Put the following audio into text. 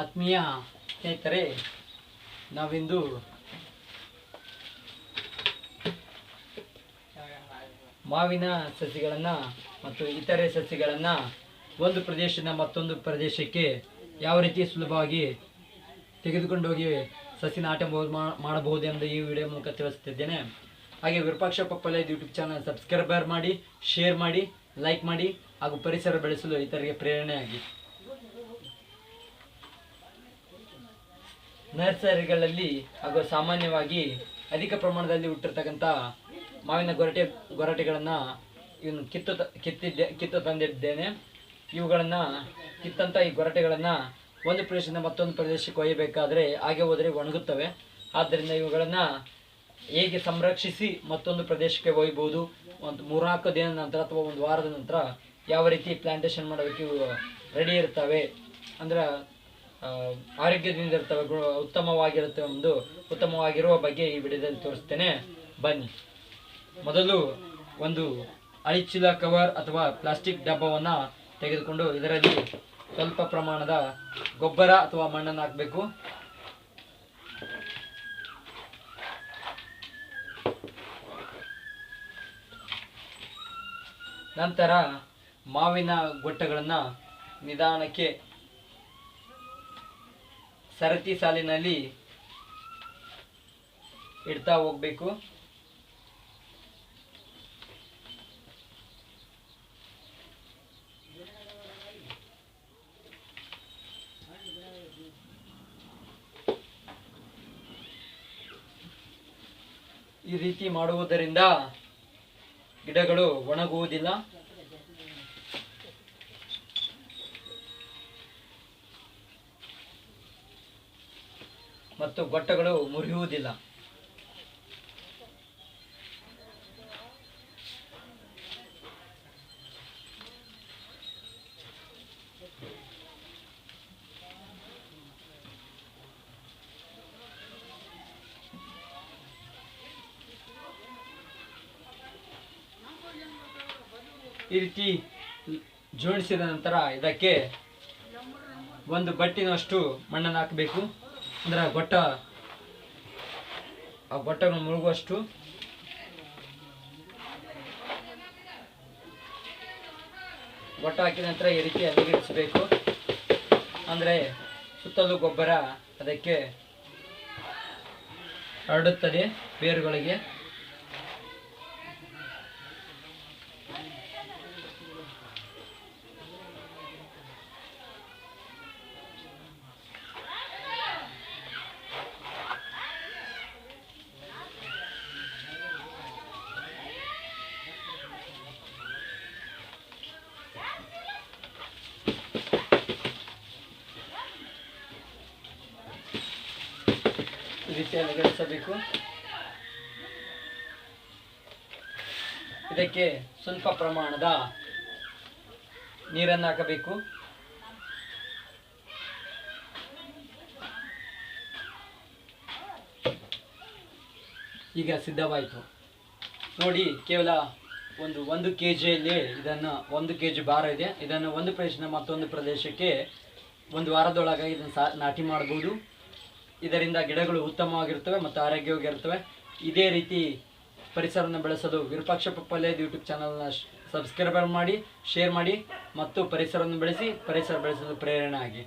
ಆತ್ಮೀಯ ಸ್ನೇಹಿತರೆ, ನಾವಿಂದು ಮಾವಿನ ಸಸಿಗಳನ್ನು ಮತ್ತು ಇತರೆ ಸಸಿಗಳನ್ನು ಒಂದು ಪ್ರದೇಶದಿಂದ ಮತ್ತೊಂದು ಪ್ರದೇಶಕ್ಕೆ ಯಾವ ರೀತಿ ಸುಲಭವಾಗಿ ತೆಗೆದುಕೊಂಡು ಹೋಗಿ ಸಸಿ ನಾಟ ಮಾಡಬಹುದೆಂದು ಈ ವಿಡಿಯೋ ಮೂಲಕ ತಿಳಿಸುತ್ತಿದ್ದೇನೆ. ಹಾಗೆ Virupaksha Pappale YouTube channel subscriber ಮಾಡಿ ಶೇರ್ ಮಾಡಿ ಲೈಕ್ ಮಾಡಿ ಹಾಗೂ ಪರಿಸರ ಬೆಳೆಸಲು ಇತರರಿಗೆ ಪ್ರೇರಣೆಯಾಗಿ. ನರ್ಸರಿಗಳಲ್ಲಿ ಹಾಗೂ ಸಾಮಾನ್ಯವಾಗಿ ಅಧಿಕ ಪ್ರಮಾಣದಲ್ಲಿ ಹುಟ್ಟಿರ್ತಕ್ಕಂಥ ಮಾವಿನ ಗೊರಟೆ ಗೊರಟೆಗಳನ್ನು ಇವನು ಕಿತ್ತು ಕಿತ್ತಿದ್ದೆ, ಕಿತ್ತು ತಂದಿದ್ದೇನೆ. ಇವುಗಳನ್ನು ಕಿತ್ತಂಥ ಈ ಗೊರಟೆಗಳನ್ನು ಒಂದು ಪ್ರದೇಶದಿಂದ ಮತ್ತೊಂದು ಪ್ರದೇಶಕ್ಕೆ ಒಯ್ಯಬೇಕಾದರೆ ಹಾಗೆ ಹೋದರೆ ಒಣಗುತ್ತವೆ. ಆದ್ದರಿಂದ ಇವುಗಳನ್ನು ಹೇಗೆ ಸಂರಕ್ಷಿಸಿ ಮತ್ತೊಂದು ಪ್ರದೇಶಕ್ಕೆ ಒಯ್ಬೋದು, ಒಂದು ಮೂರ್ನಾಲ್ಕು ದಿನದ ನಂತರ ಅಥವಾ ಒಂದು ವಾರದ ನಂತರ ಯಾವ ರೀತಿ ಪ್ಲಾಂಟೇಶನ್ ಮಾಡೋದಕ್ಕೆ ಇವು ರೆಡಿ ಇರ್ತವೆ ಅಂದ್ರೆ ಆರೋಗ್ಯದಿಂದ ಇರ್ತವೆ ಗು- ಉತ್ತಮವಾಗಿರುತ್ತೆ ಒಂದು ಉತ್ತಮವಾಗಿರುವ ಬಗ್ಗೆ ಈ ವಿಡಿಯೋದಲ್ಲಿ ತೋರಿಸ್ತೇನೆ. ಬನ್ನಿ. ಮೊದಲು ಒಂದು ಅಳಿಚೀಲ ಕವರ್ ಅಥವಾ ಪ್ಲಾಸ್ಟಿಕ್ ಡಬ್ಬವನ್ನು ತೆಗೆದುಕೊಂಡು ಇದರಲ್ಲಿ ಸ್ವಲ್ಪ ಪ್ರಮಾಣದ ಗೊಬ್ಬರ ಅಥವಾ ಮಣ್ಣನ್ನು ಹಾಕಬೇಕು. ನಂತರ ಮಾವಿನ ಗೊಟ್ಟಗಳನ್ನು ನಿಧಾನಕ್ಕೆ ಸರತಿ ಸಾಲಿನಲ್ಲಿ ಇಡ್ತಾ ಹೋಗ್ಬೇಕು. ಈ ರೀತಿ ಮಾಡುವುದರಿಂದ ಗಿಡಗಳು ಒಣಗುವುದಿಲ್ಲ. ಮತ್ತು ಗೊಟ್ಟಗಳು ಮುರಿಯುವುದಿಲ್ಲ. ಈ ರೀತಿ ಜೋಡಿಸಿದ ನಂತರ ಇದಕ್ಕೆ ಒಂದು ಬಟ್ಟಿನಷ್ಟು ಮಣ್ಣನ್ನು ಹಾಕಬೇಕು. ಅಂದ್ರೆ ಗೊಟ್ಟ, ಆ ಗೊಟ್ಟನ್ನು ಮುಳುಗುವಷ್ಟು ಗೊಟ್ಟ ಹಾಕಿದ ನಂತರ ಈ ರೀತಿ ಅಲ್ಲಿಗಿಡಿಸಬೇಕು ಅಂದರೆ ಸುತ್ತಲೂ ಗೊಬ್ಬರ ಅದಕ್ಕೆ ಹರಡುತ್ತದೆ ಬೇರುಗಳಿಗೆ. ರೀತಿಯಲ್ಲಿ ಗಳಿಸಬೇಕು ಇದಕ್ಕೆ ಸ್ವಲ್ಪ ಪ್ರಮಾಣದ ನೀರನ್ನು ಹಾಕಬೇಕು ಈಗ ಸಿದ್ಧವಾಯಿತು. ನೋಡಿ, ಕೇವಲ ಒಂದು ಒಂದು ಕೆ ಜಿಯಲ್ಲಿ ಇದನ್ನು ಒಂದು ಕೆ ಜಿ ಭಾರ ಇದೆ. ಇದನ್ನು ಒಂದು ಪ್ರದೇಶದ ಮತ್ತೊಂದು ಪ್ರದೇಶಕ್ಕೆ ಒಂದು ವಾರದೊಳಗೆ ಇದನ್ನು ಸಾ ನಾಟಿ ಮಾಡ್ಬೋದು. ಇದರಿಂದ ಗಿಡಗಳು ಉತ್ತಮವಾಗಿರ್ತವೆ ಮತ್ತು ಆರೋಗ್ಯವಾಗಿರ್ತವೆ ಇದೇ ರೀತಿ ಪರಿಸರವನ್ನು ಬೆಳೆಸೋದು ವಿರೂಪಾಕ್ಷ ಪಪ್ಪಲೇದು ಯೂಟ್ಯೂಬ್ ಚಾನಲ್ನ ಸಬ್ಸ್ಕ್ರೈಬರ್ ಮಾಡಿ, ಶೇರ್ ಮಾಡಿ ಮತ್ತು ಪರಿಸರವನ್ನು ಬೆಳೆಸಿ ಪರಿಸರ ಬೆಳೆಸಲು ಪ್ರೇರಣೆ ಆಗಿ.